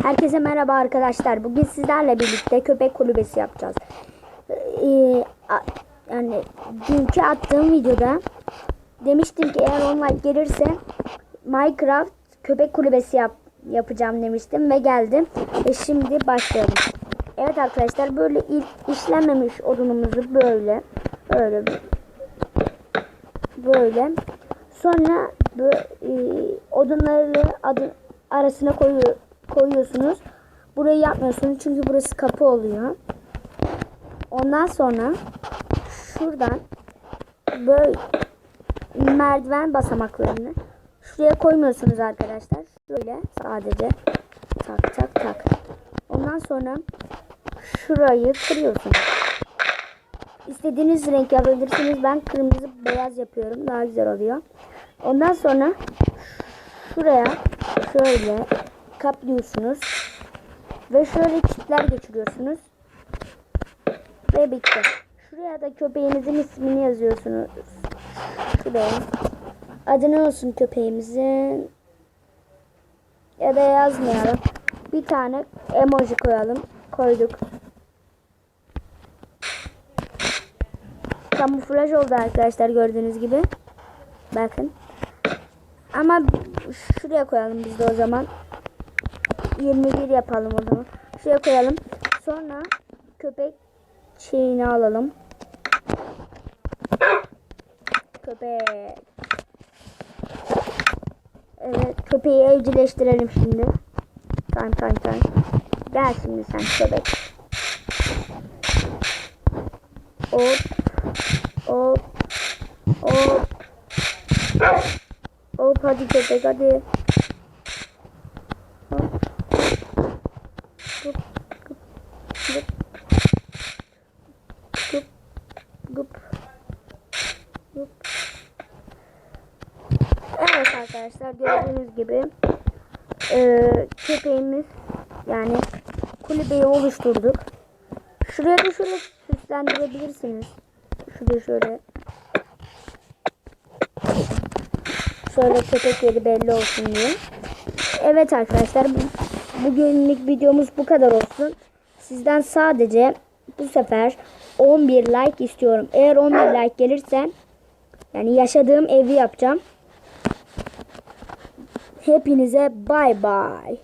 Herkese merhaba arkadaşlar. Bugün sizlerle birlikte köpek kulübesi yapacağız. Ee, a- yani dünkü attığım videoda demiştim ki eğer online gelirse Minecraft köpek kulübesi yap, yapacağım demiştim ve geldim. Ve şimdi başlayalım. Evet arkadaşlar böyle ilk işlenmemiş odunumuzu böyle böyle böyle sonra bu e, odunları adı, arasına koyu, koyuyorsunuz. Burayı yapmıyorsunuz çünkü burası kapı oluyor. Ondan sonra şuradan böyle merdiven basamaklarını şuraya koymuyorsunuz arkadaşlar. Şöyle sadece tak tak tak. Ondan sonra şurayı kırıyorsunuz. İstediğiniz renk yapabilirsiniz. Ben kırmızı beyaz yapıyorum. Daha güzel oluyor. Ondan sonra şuraya şöyle kaplıyorsunuz. Ve şöyle çiftler geçiriyorsunuz. Ve bitti. Şuraya da köpeğinizin ismini yazıyorsunuz. Şuraya. Adı ne olsun köpeğimizin? Ya da yazmayalım. Bir tane emoji koyalım. Koyduk. kamuflaj oldu arkadaşlar gördüğünüz gibi. Bakın. Ama şuraya koyalım biz de o zaman. 21 yapalım o zaman. Şuraya koyalım. Sonra köpek şeyini alalım. Köpek. Evet köpeği evcilleştirelim şimdi. Tamam tamam tamam. Gel şimdi sen köpek. Hop. Hop. Hop. Hop hadi köpek hadi. Arkadaşlar gördüğünüz gibi eee köpeğimiz yani kulübeyi oluşturduk. Şuraya da şöyle süslendirebilirsiniz. Şurada şöyle. Şöyle köpek yeri belli olsun diye. Evet arkadaşlar bu- bugünlük videomuz bu kadar olsun. Sizden sadece bu sefer 11 like istiyorum. Eğer 11 like gelirse yani yaşadığım evi yapacağım. Hepinize bay bay.